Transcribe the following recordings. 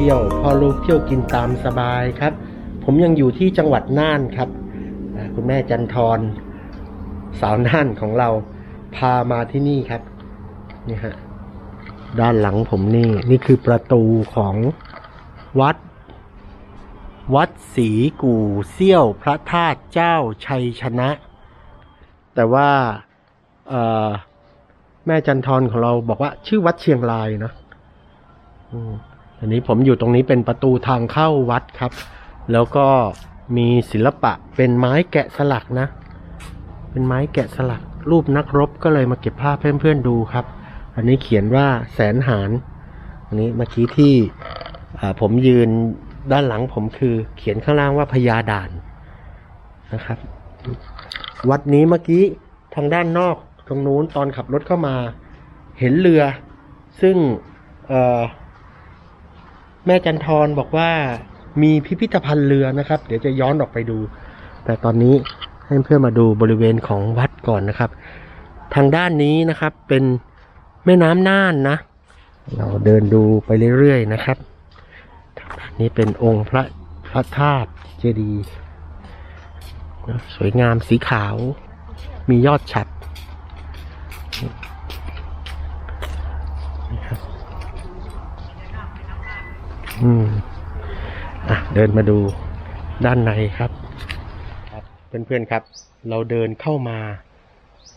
ที่ยวพ่อลูกเที่ยวกินตามสบายครับ ผมยังอยู่ที่จังหวัดน่านครับ คุณแม่จันทรสาวน่านของเราพามาที่นี่ครับนี่ฮะด้านหลังผมนี่นี่คือประตูของวัด วัดศรีกู่เซี่ยวพระธาตุเจ้าชัยชนะ แต่ว่าแม่จันทรของเราบอกว่าชื่อวัดเชียงรายเนอะ อันนี้ผมอยู่ตรงนี้เป็นประตูทางเข้าวัดครับ แล้วก็มีศิลปะเป็นไม้แกะสลักนะ เป็นไม้แกะสลัก รูปนักรบก็เลยมาเก็บภาพเพื่อนๆดูครับ อันนี้เขียนว่าแสนหารอันนี้เมื่อกี้ที่ผมยืนด้านหลังผมคือเขียนข้างล่างว่าพญาด่านนะครับ วัดนี้เมื่อกี้ทางด้านนอกตรงนู้นตอนขับรถเข้ามา เห็นเรือ ซึ่งเอ่อ แม่จันทรบอกว่ามีพิพิธภัณฑ์เรือนะครับ เดี๋ยวจะย้อนออกไปดู แต่ตอนนี้ให้เพื่อนมาดูบริเวณของวัดก่อนนะครับ ทางด้านนี้นะครับเป็นแม่น้ำน่านนะ เราเดินดูไปเรื่อยๆนะครับนนี้เป็นองค์พระพระธาตุเจดีย์นะสวยงามสีขาว มียอดฉัดนี่ครับ อืมอะเดินมาดูด้านในครับครับ เพื่อนๆครับ เราเดินเข้ามา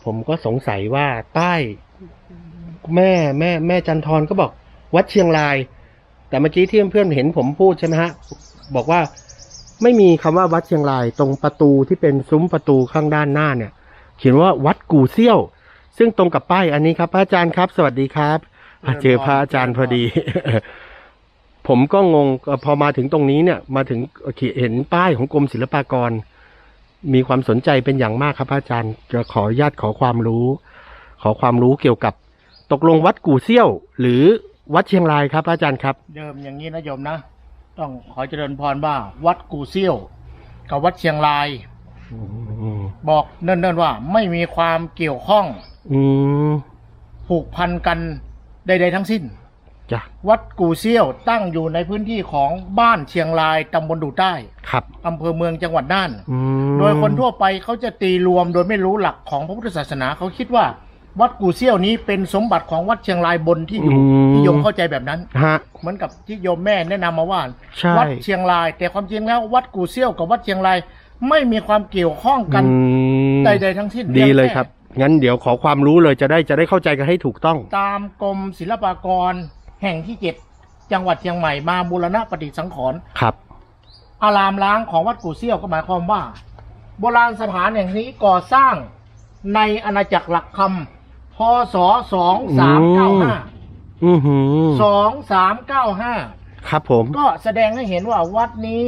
ผมก็สงสัยว่าป้ายแม่แม่ แม่จันทรก็บอก วัดเชียงราย แต่เมื่อกี้ที่เพื่อนๆเห็นผมพูดใช่ไหมฮะ บอกว่าไม่มีคำว่าวัดเชียงราย ตรงประตูที่เป็นซุ้มประตูข้างด้านหน้าเนี่ย เขียนว่าวัดกู่เซี่ยว ซึ่งตรงกับป้ายอันนี้ครับพระอาจารย์ครับ สวัสดีครับอะเจอพระอาจารย์พอดี ผมก็งงเอ่อพอมาถึงตรงนี้เนี่ย มาถึงเห็นป้ายของกรมศิลปากร มีความสนใจเป็นอย่างมากครับพระอาจารย์ จะขออนุญาตขอความรู้ ขอความรู้เกี่ยวกับ ตกลงวัดกู่เซี่ยว หรือวัดเชียงรายครับพระอาจารย์ครับ เดิมอย่างนี้นะโยมนะ ต้องขอเจริญพรว่า วัดกูเซี่ยว กับวัดเชียงรายอืมบอกเนิ่นๆว่า ไม่มีความเกี่ยวข้อง อืมผูกพันกันใดๆทั้งสิ้น จ้ะวัดกูเซี่ยวตั้งอยู่ในพื้นที่ของบ้านเชียงรายตำบลดูใต้ครับอำเภอเมืองจังหวัดน่าน อืมโดยคนทั่วไปเขาจะตีรวมโดยไม่รู้หลักของพระพุทธศาสนาเขาคิดว่า วัดกูเซี่ยวนี้เป็นสมบัติของวัดเชียงรายบนที่อยู่ที่โยมเข้าใจแบบนั้น ฮะ เหมือนกับที่โยมแม่แนะนำมาว่า ใช่วัดเชียงราย แต่ความจริงแล้ววัดกูเซี่ยวกับวัดเชียงรายไม่มีความเกี่ยวข้องกันอืมใดๆทั้งสิ้นดีเลยพีงแครับ งั้นเดี๋ยวขอความรู้เลยจะได้จะได้เข้าใจกันให้ถูกต้อง ตามกรมศิลปากร แห่งที่เจ็ดจังหวัดเชียงใหม่มาบูรณะปฏิสังขรณ์ครับ อารามล้างของวัดกูเซี่ยวก็หมายความว่า โบราณสถานแห่งนี้ก่อสร้างในอาณาจักรหลักคำพศสองสามเก้าห้าอือหือสองสามเก้าห้าครับผม ก็แสดงให้เห็นว่าวัดนี้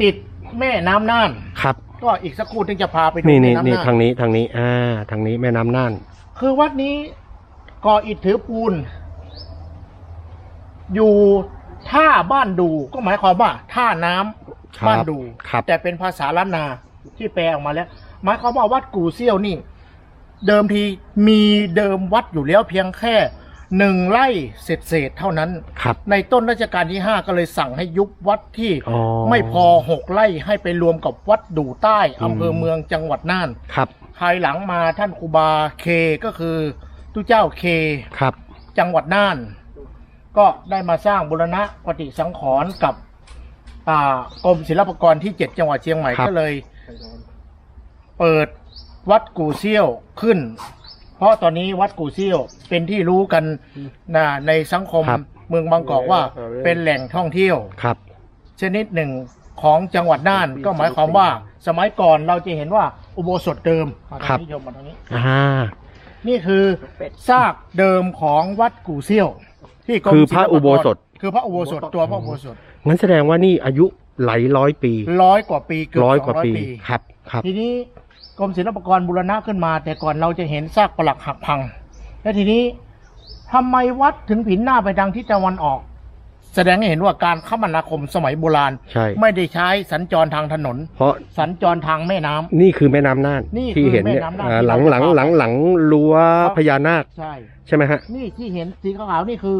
ติดแม่น้ำน่าน ครับ ก็อีกสักครู่ถึงจะพาไปดูนี่แม่นี่น้ำนี่น่าทางนนี้ทางนี้ อ่า ทางนี้แม่น้ำน่าน คือวัดนี้ก่ออิฐถือปูน อยู่ท่าบ้านดูก็หมายความว่าท่าน้ำครับบ้านดูครับ แต่เป็นภาษาล้านนาที่แปลออกมาแล้ว หมายความว่าวัดกู่เซี่ยวนี่ เดิมทีมีเดิมวัดอยู่แล้วเพียงแค่หนึ่งไร่เศษเศษๆเท่านั้น ครับ ในต้นรัชกาลที่ห้าก็เลยสั่งให้ยุบวัดที่อ๋อ ไม่พอหกไร่ให้ไปรวมกับวัดดูใต้อืมอำเภอเมืองจังหวัดน่าน ครับ ภายหลังมาท่านครูบาเคก็คือตุเจ้าเค ครับ จังหวัดน่าน ก็ได้มาสร้างบุรณะปฏิสังขรณ์กับอ่ากรมศิลปากรที่เจ็ดจังหวัดเชียงใหม่ครับ ก็เลย เปิดวัดกู่เซี่ยวขึ้น เพราะตอนนี้วัดกู่เซี่ยวเป็นที่รู้กันนะในสังคมครับ เมืองบางกอกว่าเป็นแหล่งท่องเที่ยว ครับ ชนิดหนึ่งของจังหวัดน่านก็หมายความว่าสมัยก่อนเราจะเห็นว่าอุโบสถเดิมมาครัทางบนิยมมาทางนี้ อ่า นี่คือซากเดิมของวัดกู่เซี่ยว ที่กมคือพระศิลปากอุโบสถ คือพระอุโบสถตัวพระอุโบสถงั้นแสดงว่านี่อายุหลายร้อยปีร้อยกว่าปีเกือบร้อยสองกว่าร้อยปีปีครับครับ ทีนี้กรมศิลปากรบูรณะขึ้นมา แต่ก่อนเราจะเห็นซากปลักหักพัง และทีนี้ทำไมวัดถึงผินหน้าไปทางทิศตะวันออก แสดงให้เห็นว่าการคมนาคมสมัยโบราณ ใช่ ไม่ได้ใช้สัญจรทางถนน เพราะสัญจรทางแม่น้ำ นี่คือแม่น้ำน่านนี่ที่คือเห็นเนี่ยแม่น้ำน่าน อ่าที่หลังเราหลังจะหลังหลังรั้วพญานาคใช่ ใช่ไหมฮะ นี่ที่เห็นสีขาวๆนี่คือ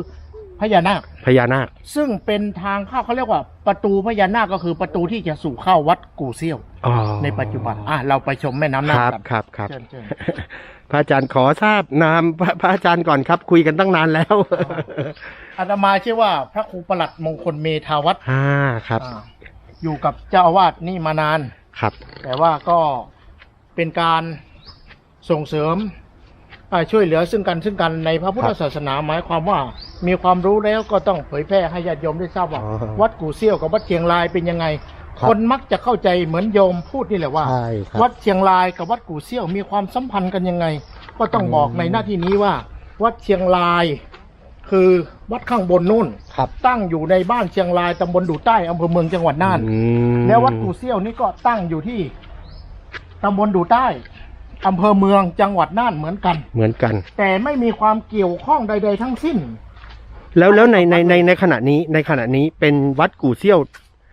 พญานาค พญานาค ซึ่งเป็นทางเข้าเขาเรียกว่าประตูพญานาคก็คือประตูที่จะสู่เข้าวัดกู่เซี่ยวอ๋อในปัจจุบันอะเราไปชมแม่น้ำคนาครับกันครับครับ เชิญเชิญ พระอาจารย์ขอทราบนามพระพระอาจารย์ก่อนครับ คุยกันตั้งนานแล้ว อาตมาชื่อว่าพระครูประหลัดมงคลเมธาวัฒน์อ่าครับ อ่าอยู่กับเจ้าอาวาสนี่มานาน ครับ แต่ว่าก็เป็นการส่งเสริมอ่า ช่วยเหลือซึ่งกันซึ่งกันในพระพุทธศาสนาหมายความว่า มีความรู้แล้วก็ต้องเผยแพร่ให้ญาติโยมได้ทราบว่าอ๋อวัดกู่เซี่ยวกับวัดเชียงรายเป็นยังไงครับคนมักจะเข้าใจเหมือนโยมพูดนี่แหละว่าใช่ครับวัดเชียงรายกับวัดกู่เซี่ยวมีความสัมพันธ์กันยังไง ก็ต้องอืมบอกในหน้าที่นี้ว่า วัดเชียงรายคือวัดข้างบนนู่นครับตั้งอยู่ในบ้านเชียงรายตำบลดูใต้อำเภอเมืองจังหวัดน่านอืมแล้ววัดกู่เซี่ยวนี่ก็ตั้งอยู่ที่ตำบลดูใต้ อำเภอเมืองจังหวัดน่านเหมือนกัน เหมือนกัน แต่ไม่มีความเกี่ยวข้องใด ๆ ทั้งสิ้น แล้วแล้วในในในในขณะนี้ในขณะนี้เป็นวัดกู่เซี่ยว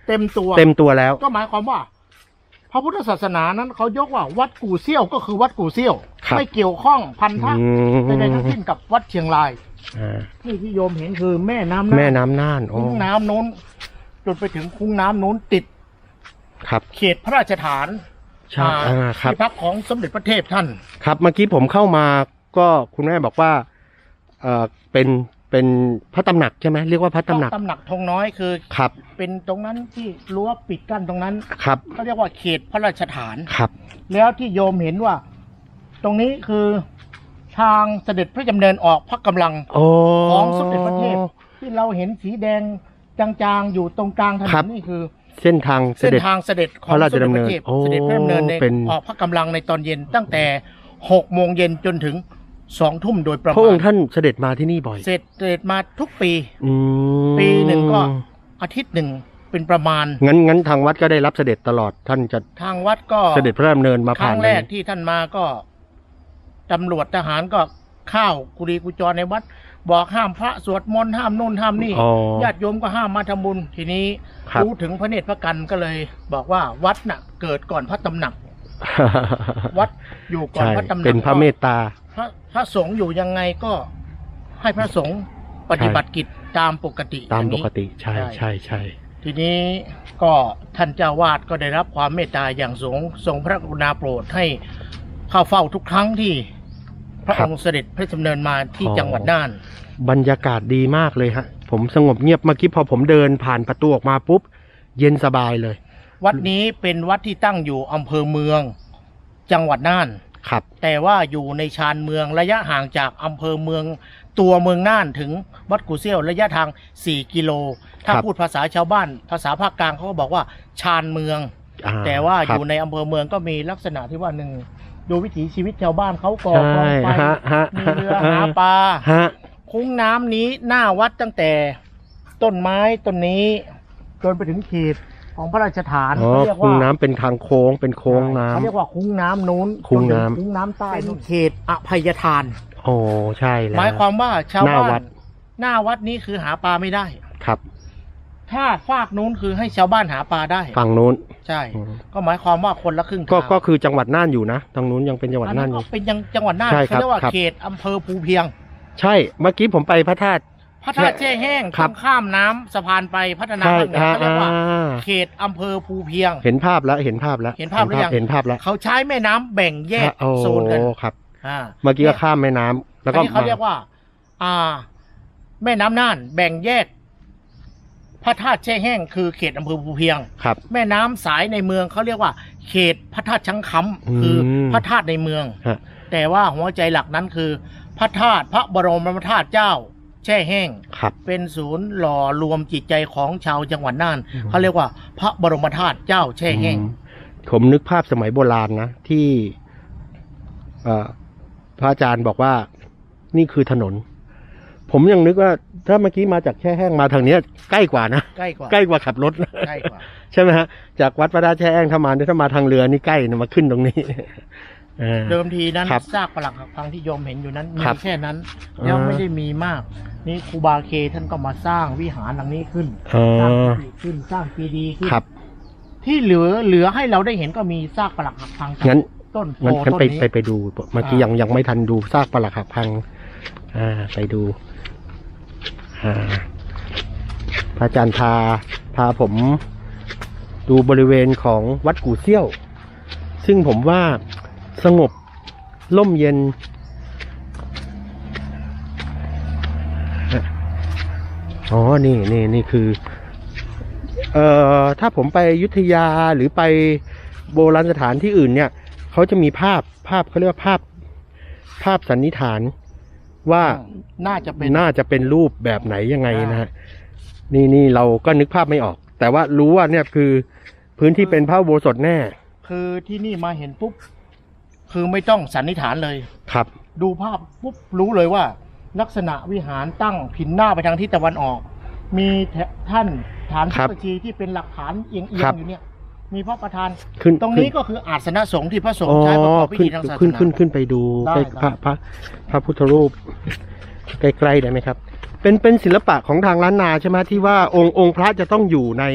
เต็มตัวเต็มตัวแล้ว ก็หมายความว่า พระพุทธศาสนานั้นเขายกว่าวัดกู่เซี่ยวก็คือวัดกู่เซี่ยว ครับ ไม่เกี่ยวข้องพันธะอืมใดๆทั้งสิ้นกับวัดเชียงราย อ่านี่ที่โยมเห็นคือแม่น้ำน่านแม่น้ำน่านอ๋อคุ้งน้ำนู้นจนไปถึงคุ้งน้ำนู้นติด ครับ เขตพระราชฐาน ใช่อ่าครับ ที่พักของสมเด็จพระเทพท่าน ครับเมื่อกี้ผมเข้ามาก็คุณแม่บอกว่าเออเป็นเป็นพระตำหนักใช่ไหมเรียกว่าพระตำหนักตำหนักธงน้อยคือ ครับเป็นตรงนั้นที่รั้วปิดกั้นตรงนั้นครับเขาเรียกว่าเขตพระราชฐาน ครับ แล้วที่โยมเห็นว่า ตรงนี้คือทางเสด็จพระดำเนินออกพระกำลัง โอ้ ของสมเด็จพระเทพที่เราเห็นสีแดงจางๆ อยู่ตรงกลางถนครันบนี่คือ เส้นทางเสเส้นด็จ ทางเสด็จของพระราสชมเด็จดำพเนินระเทพโอ้เสด็จพระดำเนินในเป็น ออกพระกำลังในตอนเย็นตั้งแต่หกโมงเย็นจนถึงสองทุ่มโดยประพระมาองณค์ท่านเสด็จมาที่นี่บ่อยเสร็จเสด็จมาทุกปี อืมปีหนึ่งก็อาทิตย์หนึ่งเป็นประมาณ งั้นงั้นทางวัดก็ได้รับเสด็จตลอดท่านจะทางวัดก็เสด็จพระดำเนินมาคผ่ารั้นงแรกเลยที่ท่านมาก็ตำรวจทหารก็เข้าวกุรีกุจรในวัด บอกห้ามพระสวดมนต์ห้ามนู่นห้ามนี่อ๋อญาติโยมก็ห้ามมาทำบุญ ทีนี้ครับ รู้ถึงพระเนตรพระกันก็เลย บอกว่าวัดน่ะ เกิดก่อนพระตำหนัก วัดอยู่ก่อนใช่พระตำหนักเป็นพระเมตตา พระพระสงฆ์อยู่ยังไงก็ ให้พระสงฆ์ปฏิบัติกิจตามปกติตามอย่งปนี้ กติใช่ใช่ใช่ใช่ ทีนี้ก็ท่านเจ้าวาดก็ได้รับความเมตตาอย่างสูงทรงพระกรุณาโปรดให้เข้าเฝ้าทุกครั้งที่ พระองค์เสด็จพระดำเนินมาที่จังหวัดน่าน บรรยากาศดีมากเลยฮะ ผมสงบเงียบเมื่อกี้พอผมเดินผ่านประตูออกมาปุ๊บ เย็นสบายเลย วัดนี้เป็นวัดที่ตั้งอยู่อำเภอเมือง จังหวัดน่าน ครับ แต่ว่าอยู่ในชานเมืองระยะห่างจากอำเภอเมือง ตัวเมืองน่านถึงวัดกุเซี่ยวระยะทาง 4 กิโล ถ้าครับพูดภาษาชาวบ้าน ภาษาภาคกลางเขาก็บอกว่าชานเมืองอ่แต่ว่าคอรับยู่ในอำเภอเมืองก็มีลักษณะที่ว่าหนึ่งดูวิถีชีวิตชาวบ้านเขาก่อใช่กองไฟฮะฮะมีเรือหาปลาฮะ คุ้งน้ำนี้หน้าวัดตั้งแต่ ต้นไม้ต้นนี้จนไปถึงเขตของพระราชฐานอ๋อเขาเรียกคุ้งว่า น้ำเป็นทางโค้งเป็นโค้งน้ำ เขาเรียกว่าคุ้งน้ำนู้นคุ้งน้ำ จถึคุ้งน้ำใต้เป็นเขตอภัยทาน โอ้ใช่แล้ว หมายความว่าชาวหน้าบ้าวัด นหน้าวัดนี้คือหาปลาไม่ได้ ครับถ้าฝากนู้นคือให้ชาวบ้านหาปลาได้ ฝั่งนู้นใช่ อืมก็หมายความว่าคนละครึ่งก็ทางก็คือจังหวัดน่านอยู่นะทางนู้นยังเป็นจังหวัดอันน่านั้นนอก็ยู่ เป็นยังจังหวัดน่านใช่ครับเขาเรียกว่าครับ เขตอำเภอภูเพียง ใช่เมื่อกี้ผมไปพระธาตุ พระธาตุแช่แห้งครัต้บ องข้ามน้ำสะพานไปพัฒนาใช่ภาคเหนือฮะเขาเรียกว่าอ่า เขตอำเภอภูเพียง เห็นภาพแล้วเห็นภาพแล้วเห็นภาพหรือยัง เห็นภาพแล้วเขาใช้แม่น้ำแบ่งแยกโอ้โซนกันครับ อ่าเมื่อกี้ก็ข้ามแม่น้ำแล้วก็อันนี้เขามาเรียกว่า อ่า แม่น้ำน่านแบ่งแยก พระธาตุแช่แห้งคือเขตอำเภอภูเพียง ครับ แม่น้ำสายในเมืองเขาเรียกว่า เขตพระธาตุชังคำอืมคือพระธาตุในเมือง ฮะ แต่ว่าหัวใจหลักนั้นคือพ ระธาตุพระบรมธาตุเจ้า แช่แห้ง ครับ เป็นศูนย์หล่อรวมจิตใจของชาวจังหวัดน่านอืม เขาเรียกว่าพระบรมธาตุเจ้าแช่แห้ง อืมผมนึกภาพสมัยโบราณนะ ที่เอ่อพระอาจารย์บอกว่านี่คือถนน ผมยังนึกว่า ถ้าเมื่อกี้มาจากแช่แห้งมาทางเนี้ยใกล้กว่านะ ใกล้กว่าใกล้กว่าขับรถนะ ใกล้กว่า ใช่ไหมฮะจากวัดพระธาตุแช่แห้งถ้ามาถ้ามาทางเรือนี่ใกล้นะมาขึ้นตรงนี้เออเดิมทีนั้นครับซากปรักหักพังที่โยมเห็นอยู่นั้นมีครับแค่นั้น อ่ายังไม่ได้มีมาก นี่ครูบาเคท่านก็มาสร้างวิหารหลังนี้ขึ้นอ๋อสร้างกุฏิขึ้นสร้างปีดีย์ขึ้น ครับ ที่เหลือเหลือให้เราได้เห็นก็มีซากปรักหักพังจากงั้น ต้นโพงั้นงั้นต้นไปนี้ ไปไปดูเมื่อกี้อ่ายั ยังยังไม่ทันดูซากปลักหักพัง อ่า ไปดูหอ่าพระอาจารย์พาพาผมดูบริเวณของวัดกู่เซี่ยว ซึ่งผมว่า สงบร่มเย็น อ๋อ นี่นี่นี่คือ เอ่อ ถ้าผมไปอยุธยาหรือไปโบราณสถานที่อื่นเนี่ย เขาจะมีภาพภาพเขาเรียกว่าภาพ ภาพสันนิษฐาน ว่าน่าจะเป็นน่าจะเป็นรูปแบบไหนยังไงนะฮะนี่นี่เราก็นึกภาพไม่ออก แต่ว่ารู้ว่าเนี่ยคือพื้นที่เป็นพระอุโบสถแน่ คือที่นี่มาเห็นปุ๊บ คือไม่ต้องสันนิษฐานเลย ครับ ดูภาพปุ๊บรู้เลยว่า ลักษณะวิหารตั้งผินหน้าไปทางทิศตะวันออก มีแถท่านฐานครัพุบทธชีที่เป็นหลักฐานเอียงครัๆบอยู่เนี่ย มีพระประธานขึ้นตรงนี้ก็คืออาสนะสงฆ์ที่พระสงอ๋ฆ์อใช้ประกอบพิขึ้นธีทางศาสขึ้นนาขึ้นขึ้นไปดูได้ใกล้ครับพระพระพระพุทธรูปใกล้ๆได้ไหมครับ เป็นเป็นศิลปะของทางล้านนาใช่ไหมที่ว่าองค์องค์พระจะต้องอยู่ใน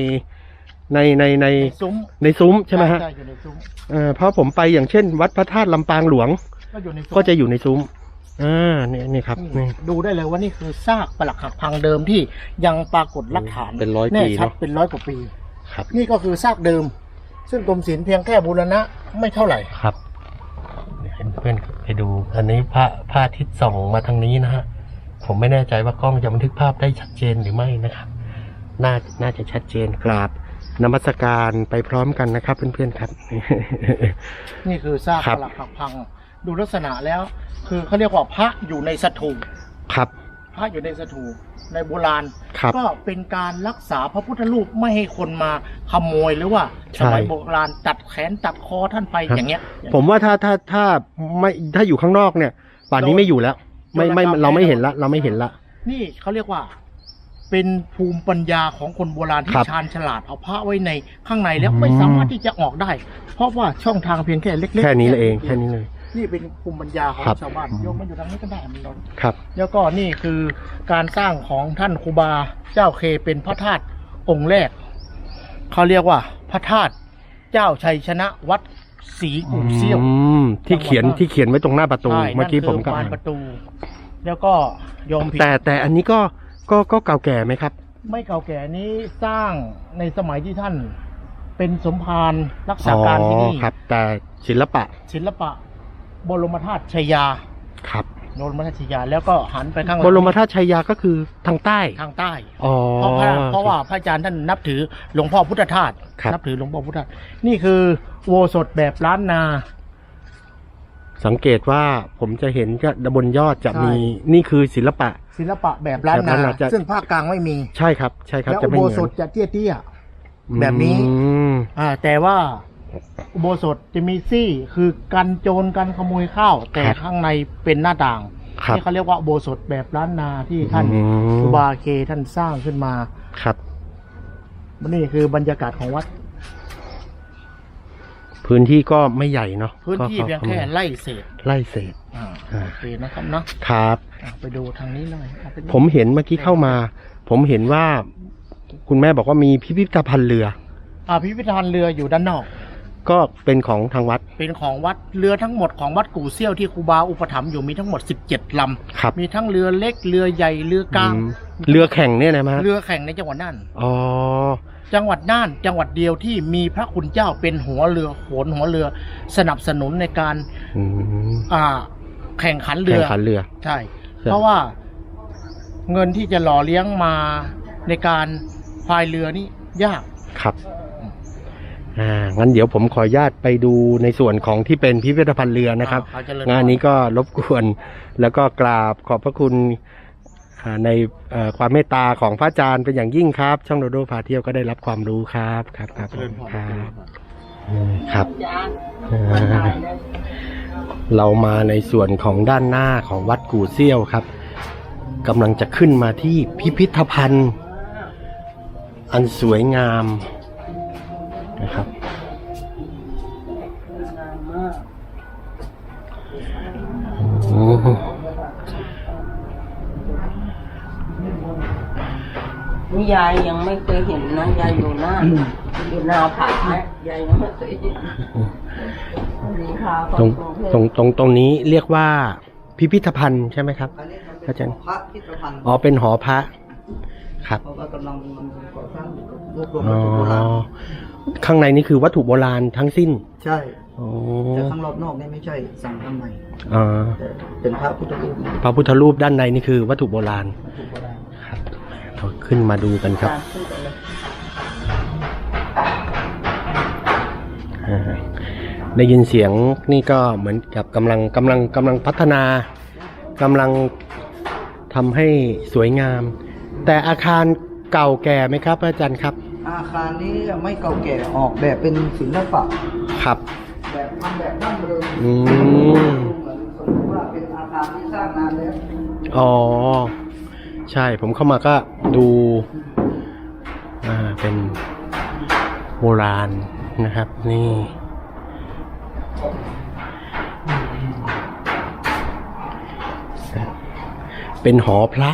ในในในซุ้มในซุ้มใช่ไหมฮะใช่อยู่ในซุ้มเอ่อเพราะผมไปอย่างเช่น วัดพระธาตุลำปางหลวง ก็อยู่ในซุ้มก็จะอยู่ในซุ้มอ่านี่นี่ครับนี่ดูได้เลยว่านี่คือซากปรักหักพังเดิมที่ยังปรากฏหลักฐานเป็นร้อยแน่ปีชัดเนาะเป็นร้อยกว่าปีครับ นี่ก็คือซากเดิม ซึ่งกรมศิลป์เพียงแค่บูรณะไม่เท่าไหร่ครับเห็นเพื่อนไปดู อันนี้พระพระอาทิตย์ส่องมาทางนี้นะฮะผมไม่แน่ใจว่ากล้องจะบันทึกภาพได้ชัดเจนหรือไม่นะครับ น่าน่าจะชัดเจนกราบ นมัสการไปพร้อมกันนะครับ เพื่อนๆครับ นี่คือซากครัปบรักหักพัง ดูลักษณะแล้ว คือเขาเรียกว่าพระอยู่ในสถูปครับพระอยู่ในสถูปในโบราณ ครับ ก็เป็นการรักษาพระพุทธรูปไม่ให้คนมาขโมยหรือว่าใช่สมัยโบราณตัดแขนตัดคอท่านไปครับอย่างเงี้ย ผมว่าถ้าถ้าถ้าไม่ถ้าอยู่ข้างนอกเนี่ย ป่านนี้ไม่อยู่แล้ว ไม่ไม่โดนเราไม่แน่นอนเห็นละ เราไม่เห็นละ นี่เขาเรียกว่า เป็นภูมิปัญญาของคนโบราณคที่รับชาญฉลาดเอาพระไว้ในข้างในแล้วอืมไม่สามารถที่จะออกได้ เพราะว่าช่องทางเพียงแค่เล็กๆแค่นี้เลยเองแค่นี้เลย นี่เป็นภูมิปัญญาของครับ ชาวบ้านโยมมันอยู่ทางนี้ก็ได้มันร้อนครับ แล้วก็นี่คือการสร้างของท่านครูบาเจ้าเคเป็นพระธาตุองค์แรก เขาเรียกว่าพระธาตุเจ้าชัยชนะวัดศรีกู่เซี่ยว อืมที่เขียนจังหวัด ที่เขียนไว้ตรงหน้าประตู ใช่เมื่อกี้ผมก็นั่นคืบาอ่านนประตู แล้วก็โยมผิดแต่แต่อันนี้ก็ ก็ก็เก่าแก่ไหมครับ ไม่เก่าแก่นี้สร้างในสมัยที่ท่านเป็นสมภารรักษาการที่นี่อ๋อครับ แต่ศิลปะ ศิลปะ บรมธาตุชัยยาครับบรมธาตุชัยยาแล้วก็หันไปข้างหลับรมธาตุชัยยาก็คือทางใต้ทางใต้อ๋อเพราะว่าเพราะว่าพระอาจารย์ท่านนับถือหลวงพ่อพุทธทาสครับนับถือหลวงพ่อพุทธทาสนี่คือโวสถแบบล้านนา สังเกตว่าผมจะเห็นก็บนยอดจะใช่มีนี่คือศิลปะ ศิลปะแบบล้านแบบล้านนานาจะซึ่งภาคกลางไม่มี ใช่ครับ ใช่ครับแล้วจะอุไม่โบเหมืสอถนจะเตี้ยๆแบบนี้อืมอ่า แต่ว่าอุโบสถจะมีซี่คือกันโจรกันขโมยข้าว แต่ข้างในเป็นหน้าต่างครับนี่เขาเรียกว่าอุโบสถแบบล้านนาที่ท่านอืมครูบาเคท่านสร้างขึ้นมาครับนี่คือบรรยากาศของวัด พื้นที่ก็ไม่ใหญ่เนาะพื้นที่ก็เพียงแค่ไล่เศษไล่เศษ อ่าอ่า โอเคนะครับเนาะครับ อะไปดูทางนี้หน่อยอะไปดูผมเห็นเมื่อกี้เข้ามา ผมเห็นว่า คุณแม่บอกว่ามีพิพิธภัณฑ์เรือ อ่าพิพิธภัณฑ์เรืออยู่ด้านนอก ก็เป็นของทางวัดเป็นของวัดเรือทั้งหมดของวัดกู่เซี่ยวที่ครูบาอุปถัมภ์อยู่มีทั้งหมด 17ลครับำมีทั้งเรือเล็กเรือใหญ่เรือกลางอืมเรือแข่งเนี่ยนะฮะเรือแข่งในจังหวัดน่านอ๋อ จังหวัดน่านจังหวัดเดียวที่มีพระคุณเจ้าเป็นหัวเรือโขนหัวเรือ สนับสนุนในการอืมอ่าแข่งขันเรืแข่งอ ขันเรือ ใช่ เพราะว่าเงินที่จะหล่อเลี้ยงมาในการพายเรือนี่ยาก ครับ อ่า งั้นเดี๋ยวผมขออนุญาตไปดูในส่วนของที่เป็นพิพิธภัณฑ์เรือนะครับ อ่าเขาเจริญงานนี้ก็รบกวนแล้วก็กราบขอบพระคุณอ่า ในความเมตตาของพระอาจารย์เป็นอย่างยิ่งครับ ช่องโดโดพาเที่ยวก็ได้รับความรู้ครับครับครับเจริญพรครับครับอ่าเรามาในส่วนของด้านหน้าของวัดกู่เซี่ยวครับกำลังจะขึ้นมาที่พิพิธภัณฑ์ อันสวยงามนะครับโอ้ นี่ยายยังไม่เคยเห็นนะ ยายอยู่หน้าอยู่หน้าผานะยายยังไม่เคยเห็นนี่ค่ะตรงตรงตรงตรงนี้เรียกว่าพิพิธภัณฑ์ใช่ไหมครับ อาจารย์พระพิพิธภัณฑ์อ๋อเป็นหอพระครับเพราะว่ากำลังมันก่อสร้างอยู่กับรวบรวมอ๋วัอตถุโบราณข้างในนี่คือวัตถุโบราณทั้งสิ้น ใช่อ๋อแต่ข้างรอบนอกนี่ไม่ใช่สั่งทำใหม่อ่าแต่เป็นพระพุทธรูปนะพระพุทธรูปด้านในนี่คือวัตถุโบราณ เราขึ้นมาดูกันครับตามขึ้นไปเลยอ่าได้ยินเสียงนี่ก็เหมือนกับกำลังกำลังกำลังพัฒนากำลังทำให้สวยงาม แต่อาคารเก่าแก่ไหมครับ อาจารย์ครับ อาคารนี้ไม่เก่าแก่ออกแบบเป็นศิลปะครับแบบทำแบบดั้งเดิมอืมเหมือนสมมติว่าเป็นอาคารที่สร้างนานแล้วอ๋อ ใช่ผมเข้ามาก็ดูอ่าเป็นโบราณนะครับ นี่เป็นหอพระ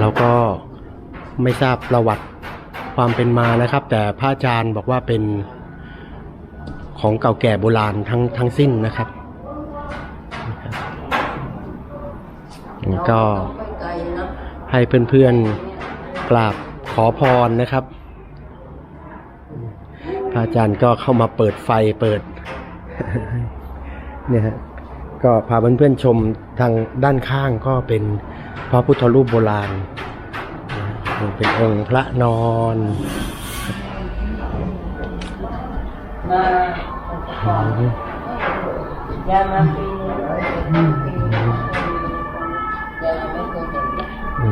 แล้วก็ไม่ทราบประวัติความเป็นมานะครับ แต่พระอาจารย์บอกว่าเป็นของเก่าแก่โบราณทั้งทั้งสิ้นนะครับ ก็ไม่ไกลนะให้เพื่อนๆกราบขอพรนะครับพระอาจารย์ก็เข้ามาเปิดไฟเปิดเนี่ยฮะก็พาเพื่อนๆชมทางด้านข้างก็เป็นพระพุทธรูปโบราณ เป็นองค์พระนอนมาก่อนยามาปี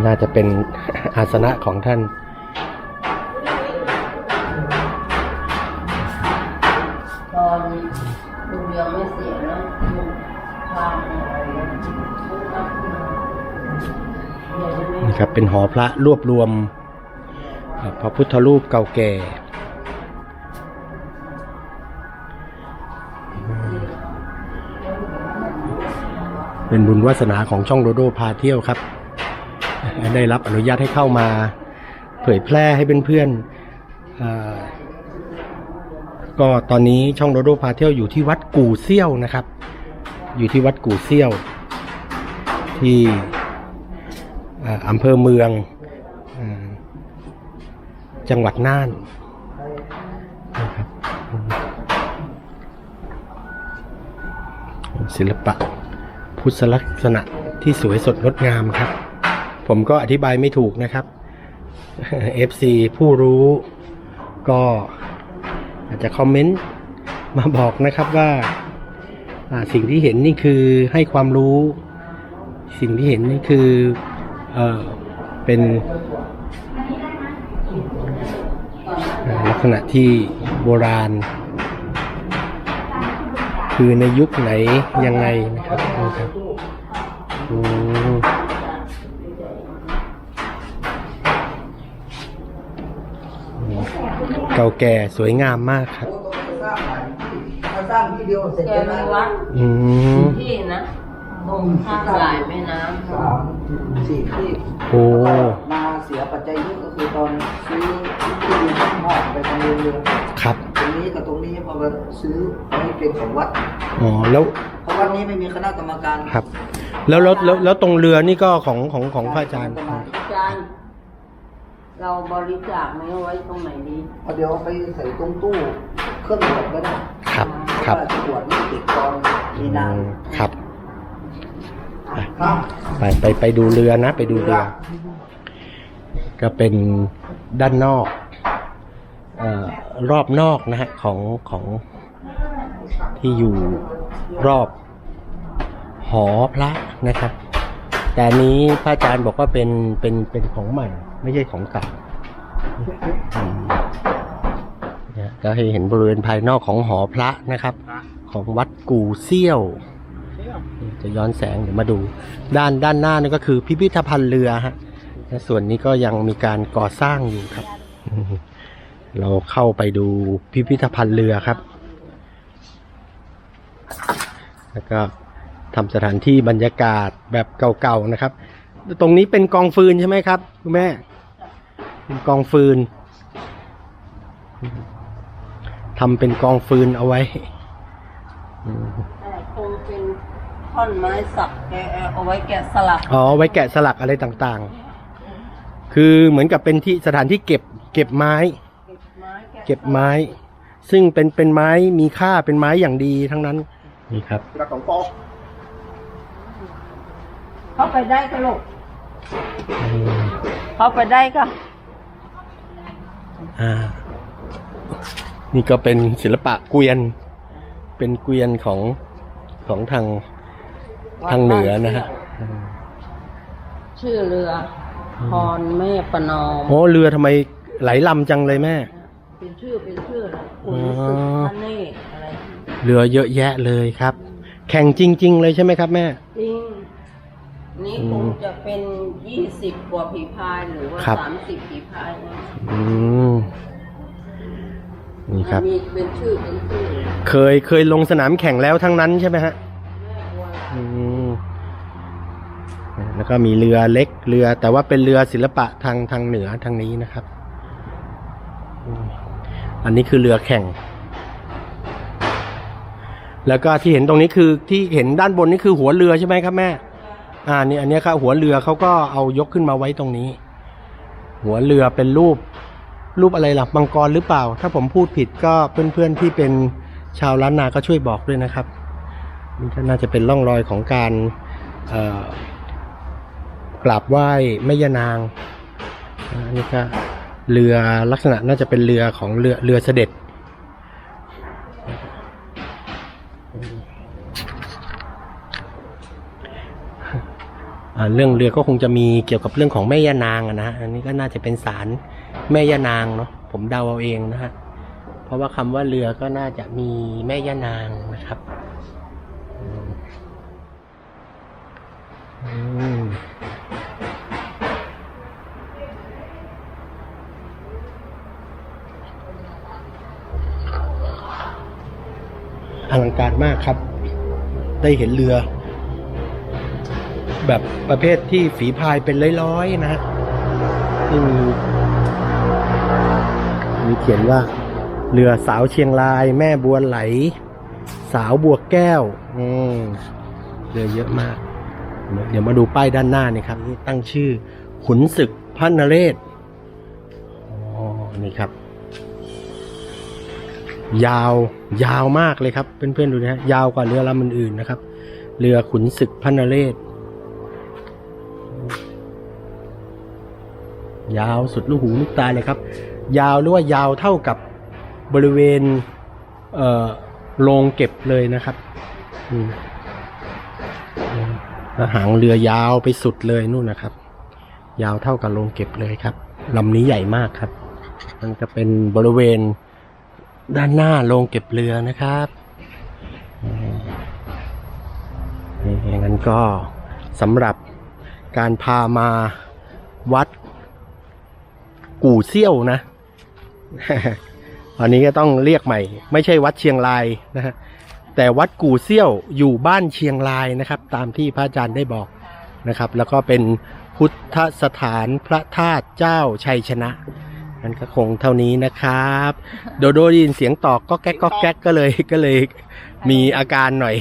น่าจะเป็นอาสนะของท่าน ตอนดูยังไม่เสียนะดูทางอะไรเนี่ยเดี๋ยวจะไม่นะครับเป็นหอพระรวบรวมเอ่อพระพุทธรูปเก่าแก่ เป็นบุญวาสนาของช่องโดโดพาเที่ยวครับ ได้รับอนุญาตให้เข้ามา เผยแพร่ให้เพื่อนๆก็ตอนนี้ช่องโดโดพาเที่ยวอยู่ที่วัดกู่เซี่ยวนะครับ อยู่ที่วัดกู่เซี่ยว ที่อำเภอเมืองจังหวัดน่านนะครับศิลปะพุทธลักษณะที่สวยสดงดงามครับ ผมก็อธิบายไม่ถูกนะครับ FC ผู้รู้ก็อาจจะคอมเมนต์มาบอกนะครับว่าสิ่งที่เห็นนี่คือให้ความรู้ สิ่งที่เห็นนี่คือเออเป็นลักษณะที่โบราณ คือในยุคไหนยังไงนะครับครับอืม เก่าแก่สวยงามมากครับโอ้ต้องไปสร้างใหม่ที่ถ้าสร้างที่เดียวเสร็จแกได้ไหมมีวัดอืมที่นะตรงข้างสายแม่น้ำสามสี่ที่โอ้มาเสียปัจจัยเยอะก็คือตอนซื้อที่ดินมอบไปทางเรือเรือครับตรงนี้กับตรงนี้พอมาซื้อให้เป็นของวัดอ๋อแล้วเพราะวัดนี้ไม่มีคณะกรรมการครับ แล้วแล้วแล้วแล้วตรงเรือนี่ก็ของของของพระอาจารย์ อาจารย์ เราบริจาคไหมเอาไว้ตรงไหนดีเอาเดี๋ยวเอาไปใส่ตรงตู้เครื่องตรวจก็ได้ครับเพครับราะว่าจะตรวจนี่ติดตอนมีนาอืมครับครับ ไปไปไปดูเรือนะ ไปดูเรือ ก็เป็นด้านนอกเอ่อรอบนอกนะฮะของของที่อยู่รอบหอพระนะครับ แต่อันนี้พระอาจารย์บอกว่าเป็นเป็นเป็นของใหม่ ไม่ใช่ของเก่าเนี่ยก็ให้เห็นบริเวณภายนอกของหอพระนะครับ ของวัดกู่เซี่ยว จะย้อนแสงเดี๋ยวมาดู ด้านด้านหน้านี่ก็คือพิพิธภัณฑ์เรือฮะและส่วนนี้ก็ยังมีการก่อสร้างอยู่ครับ เราเข้าไปดูพิพิธภัณฑ์เรือครับ แล้วก็ทำสถานที่บรรยากาศแบบเก่าๆนะครับ ตรงนี้เป็นกองฟืนใช่ไหมครับคุณแม่ เป็นกองฟืนทำเป็นกองฟืนเอาไว้อืมแต่คงเป็นพ่อท่อนไม้สักแกเอาไว้แกะสลัก อ๋อไว้แกะสลักอะไรต่างๆ คือเหมือนกับเป็นที่สถานที่เก็บ เก็บไม้ เก็บไม้แกะเก็บไม้ซึ่งเป็นเป็นไม้มีค่าเป็นไม้อย่างดีทั้งนั้น นี่ครับเข้าไปได้ก็ลูก เข้าไปได้ก็อ่า นี่ก็เป็นศิลปะเกวียน เป็นเกวียนของของทางทางเหนือนะฮะ ชื่อเรือพรแม่ประนอมโอ้เรือทำไมไหลลำจังเลยแม่ เป็นชื่อเป็นชื่อเลยคุณอ๋อสุพระเนตรอะไร เรือเยอะแยะเลยครับ แข่งจริง ๆ เลยใช่ไหมครับแม่ จริง นี่อืมคงจะเป็นยี่สิบกว่าผีพายหรือว่าครับ สามสิบผีพายนะอืมนี่ครับ มีเป็นชื่อเป็นชื่อเคยเคยลงสนามแข่งแล้วทั้งนั้นใช่ไหมฮะ แม่วัวอืมแล้วก็มีเรือเล็กเรือ แต่ว่าเป็นเรือศิลปะทางทางเหนือทางนี้นะครับอืมอันนี้คือเรือแข่ง แล้วก็ที่เห็นตรงนี้คือที่เห็นด้านบนนี่คือหัวเรือใช่ไหมครับแม่ อ่านี่อันนี้ครับหัวเรือเขาก็เอายกขึ้นมาไว้ตรงนี้ หัวเรือเป็นรูปรูปอะไรล่ะมังกรหรือเปล่า ถ้าผมพูดผิดก็เพื่อนๆที่เป็นชาวล้านนาก็ช่วยบอกด้วยนะครับนี่ก็น่าจะเป็นร่องรอยของการกราบไหว้แม่ยานางอันนี้ก็เรือลักษณะน่าจะเป็นเรือของเรือเรือเสด็จ เรื่องเรือก็คงจะมีเกี่ยวกับเรื่องของแม่ย่านางนะฮะอันนี้ก็น่าจะเป็นสารแม่ย่านางเนาะผมเดาเอาเองนะฮะเพราะว่าคำว่าเรือก็น่าจะมีแม่ย่านางนะครับอืมอืมอลังการมากครับ ได้เห็นเรือ แบบประเภทที่ฝีพายเป็นร้อยๆนะฮะที่มีมีเขียนว่าเรือสาวเชียงราย แม่บัวไหล สาวบัวแก้วอืมเรือเยอะมาก เดี๋ยวมาดูป้ายด้านหน้านี่ครับนี่ตั้งชื่อ ขุนศึกพระนเรศอ๋อนี่ครับ ยาวยาวมากเลยครับ เพื่อนๆดูนะฮะยาวกว่าเรือลำอื่นๆนะครับ เรือขุนศึกพระนเรศ ยาวสุดลูกหูลูกตาเลยครับ ยาวหรือว่ายาวเท่ากับบริเวณเโรงเก็บเลยนะครับหางเรือยาวไปสุดเลยนู่นนะครับ ยาวเท่ากับโรงเก็บเลยครับลำนี้ใหญ่มากครับ มันจะเป็นบริเวณด้านหน้าโรงเก็บเรือนะครับอย่างนั้นก็สำหรับการพามาวัด กู่เซี่ยวนะอันนี้ก็ต้องเรียกใหม่ ไม่ใช่วัดเชียงรายนะฮะแต่วัดกู่เซี่ยวอยู่บ้านเชียงรายนะครับ ตามที่พระอาจารย์ได้บอกนะครับ แล้วก็เป็นพุทธสถานพระธาตุเจ้าชัยชนะนั่นก็คงเท่านี้นะครับ โดโดได้ยินเสียงตอกก็แก๊กก็แก๊กก็เลยก็เลยมีอาการหน่อย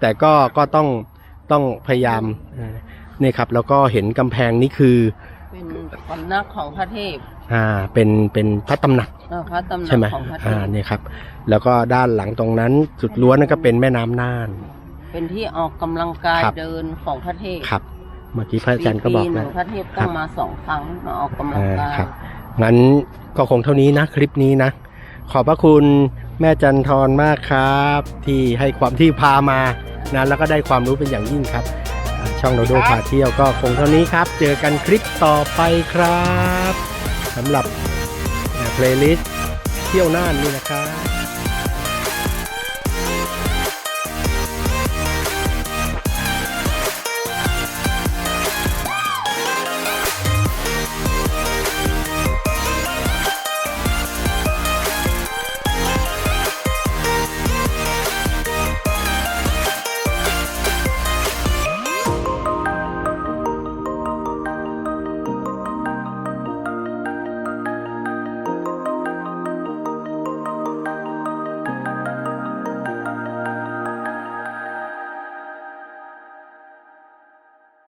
แต่ก็ก็ต้องต้องพยายามนี่ครับ แล้วก็เห็นกำแพงนี่คือ เป็นสำนักของพระเทพอ่าเป็นเป็นพระตำหนักเออพระตำหนัใช่ไหมกของพระเทอ่าพเนี่ยครับ แล้วก็ด้านหลังตรงนั้นสุดล้วนนั่นก็เป็นแม่น้ำน่าน เป็นที่ออกกำลังกายครับ เดินของพระเทพครับ เมื่อกี้พระอาจารย์ก็บอกปีหแล้นึ่วงพระเทพครัต้อบงมาสองครั้งมาออกกำลังอ่ากายครับ งั้นก็คงเท่านี้นะคลิปนี้นะ ขอบพระคุณแม่จันทรมากครับ ที่ให้ความที่พามานะแล้วก็ได้ความรู้เป็นอย่างยิ่งครับอ่า ช่องโดโดพาเที่ยวก็คงเท่านี้ครับ เจอกันคลิปต่อไปครับสำหรับเพลย์ลิสต์เที่ยวน่านนี่นะครับ